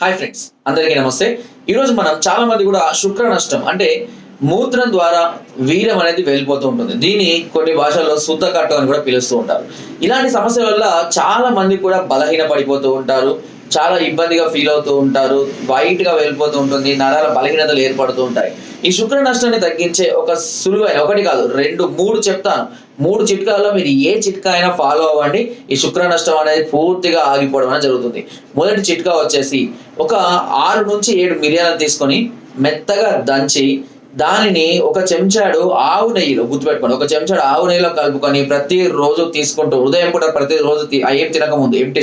Hi friends అందరికీ నమస్తే. ఈరోజు మనం చాలా మంది కూడా శుక్ర నష్టం అంటే మూత్రం ద్వారా వీరం అనేది వెళ్ళిపోతూ ఉంటుంది. దీన్ని కొన్ని భాషల్లో శుద్ధ కట్టం అని కూడా పిలుస్తూ ఉంటారు. ఇలాంటి సమస్యల వల్ల చాలా మంది కూడా బలహీన పడిపోతూ ఉంటారు. చాలా ఇబ్బందిగా ఫీల్ అవుతూ ఉంటారు వైట్గా వెళ్ళిపోతూ ఉంటుంది నరాల బలహీనతలు ఏర్పడుతూ ఉంటాయి. ఈ శుక్ర నష్టాన్ని తగ్గించే ఒక సులువైన ఒకటి కాదు రెండు మూడు చెప్తాను. మూడు చిట్కాల్లో మీరు ఏ చిట్కా అయినా ఫాలో అవ్వండి. ఈ శుక్ర నష్టం అనేది పూర్తిగా ఆగిపోవడం అనేది జరుగుతుంది. మొదటి చిట్కా వచ్చేసి ఒక ఆరు నుంచి ఏడు మిరియాలను తీసుకొని మెత్తగా దంచి దానిని ఒక చెంచాడు ఆవు నెయ్యిలో గుర్తుపెట్టుకోండి ఒక చెంచాడు ఆవు నెయ్యిలో కలుపుకొని ప్రతి రోజు తీసుకుంటూ ఉదయం కూడా ప్రతి రోజు ఏం తినకముందు ఎంటీ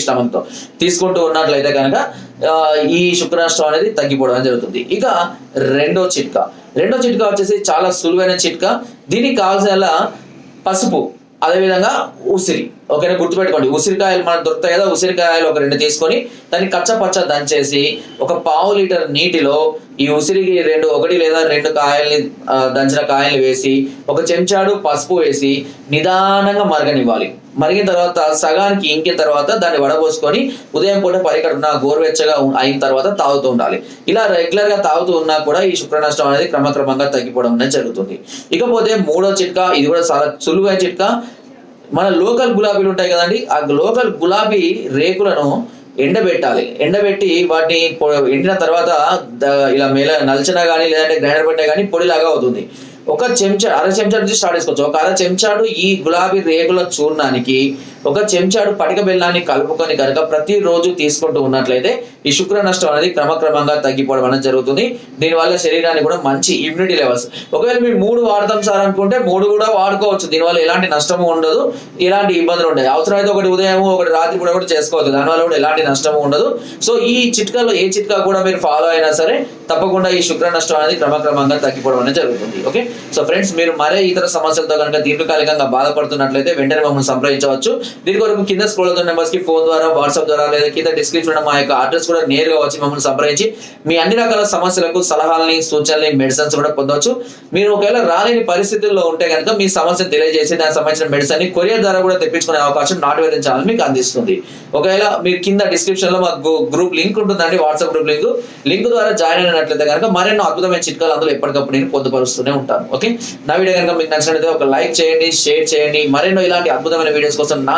తీసుకుంటూ ఉన్నట్లయితే కనుక ఈ శుక్రనష్టం అనేది తగ్గిపోవడం జరుగుతుంది. ఇక రెండో చిట్కా. రెండో చిట్కా వచ్చేసి చాలా సులువైన చిట్కా. దీనికి కావాల్సిన పసుపు అదేవిధంగా ఉసిరి. ఓకేనా? గుర్తుపెట్టుకోండి ఉసిరికాయలు మనకు దొరుకుతాయి కదా ఉసిరికాయలు ఒక రెండు తీసుకొని దాన్ని కచ్చపచ్చ దంచేసి ఒక పావు లీటర్ నీటిలో ఈ ఉసిరికి రెండు ఒకటి లేదా రెండు కాయల్ని దంచిన కాయల్ని వేసి ఒక చెంచాడు పసుపు వేసి నిదానంగా మరగనివ్వాలి. మరిగిన తర్వాత సగానికి ఇంకిన తర్వాత దాన్ని వడబోసుకొని ఉదయం పూట పరికడున్న గోరువెచ్చగా అయిన తర్వాత తాగుతూ ఉండాలి. ఇలా రెగ్యులర్గా తాగుతూ ఉన్నా కూడా ఈ శుక్ర నష్టం అనేది క్రమక్రమంగా తగ్గిపోవడం అనేది జరుగుతుంది. ఇకపోతే మూడో చిట్కా ఇది కూడా చాలా సులువైన చిట్కా మన లోకల్ గులాబీలు ఉంటాయి కదండి ఆ లోకల్ గులాబీ రేకులను ఎండబెట్టాలి. ఎండబెట్టి వాటిని ఎండిన తర్వాత ఇలా మేల నలిచినా కానీ లేదంటే గ్రైండర్ పెట్టినా కానీ పొడిలాగా అవుతుంది. ఒక చెంచా అర చెంచా నుంచి స్టార్ట్ చేసుకోవచ్చు. ఒక అర చెంచాడు ఈ గులాబీ రేకుల చూర్ణానికి ఒక చెంచాడు పటిక బెల్లాన్ని కలుపుకొని కనుక ప్రతిరోజు తీసుకుంటూ ఉన్నట్లయితే ఈ శుక్ర నష్టం అనేది క్రమక్రమంగా తగ్గిపోవడం అనేది జరుగుతుంది. దీనివల్ల శరీరానికి కూడా మంచి ఇమ్యూనిటీ లెవెల్స్ ఒకవేళ మీరు మూడు వాడతాం సార్ అనుకుంటే మూడు కూడా వాడుకోవచ్చు. దీనివల్ల ఎలాంటి నష్టము ఉండదు ఎలాంటి ఇబ్బందులు ఉండదు అవసరమైతే ఒకటి ఉదయం ఒకటి రాత్రి కూడా కూడా చేసుకోవచ్చు. దానివల్ల కూడా ఎలాంటి నష్టము ఉండదు. సో ఈ చిట్కాలో ఏ చిట్కా కూడా మీరు ఫాలో అయినా సరే తప్పకుండా ఈ శుక్ర నష్టం అనేది క్రమక్రమంగా తగ్గిపోవడం అనేది జరుగుతుంది. ఓకే సో ఫ్రెండ్స్ మీరు మరే ఇతర సమస్యలతో కనుక దీర్ఘకాలికంగా బాధపడుతున్నట్లయితే వెంటనే మమ్మల్ని సంప్రదించవచ్చు. దీని కొరకు కింద స్క్రోల్ అవుతున్న నెంబర్స్కి ఫోన్ ద్వారా వాట్సాప్ ద్వారా లేదా కింద డిస్క్రిప్షన్ మా యొక్క అడ్రస్ కూడా నేరుగా వచ్చి మమ్మల్ని సంప్రదించి మీ అన్ని రకాల సమస్యలకు సలహాలని సూచనలని మెడిసిన్స్ కూడా పొందవచ్చు మీరు ఒకవేళ రాలేని పరిస్థితుల్లో ఉంటే కనుక మీ సమస్యను తెలియజేసి దానికి సంబంధించిన మెడిసిన్ని కొరియర్ ద్వారా కూడా తెప్పించుకునే అవకాశం నాటు వేదం ఛానల్ మీకు అందిస్తుంది. ఒకవేళ మీరు కింద డిస్క్రిప్షన్లో మా గ్రూప్ లింక్ ఉంటుందండి వాట్సాప్ గ్రూప్ లింక్ లింక్ ద్వారా జాయిన్ అయినట్లయితే కనుక మరెన్నో అద్భుతమైన చిట్కాలు అందులో ఎప్పటికప్పుడు నేను పొందుపరుస్తూనే ఉంటాను. ఓకే నా వీడియో కనుక మీకు నచ్చినట్లయితే ఒక లైక్ చేయండి షేర్ చేయండి. మరెన్నో ఇలాంటి అద్భుతమైన వీడియోస్ కోసం నా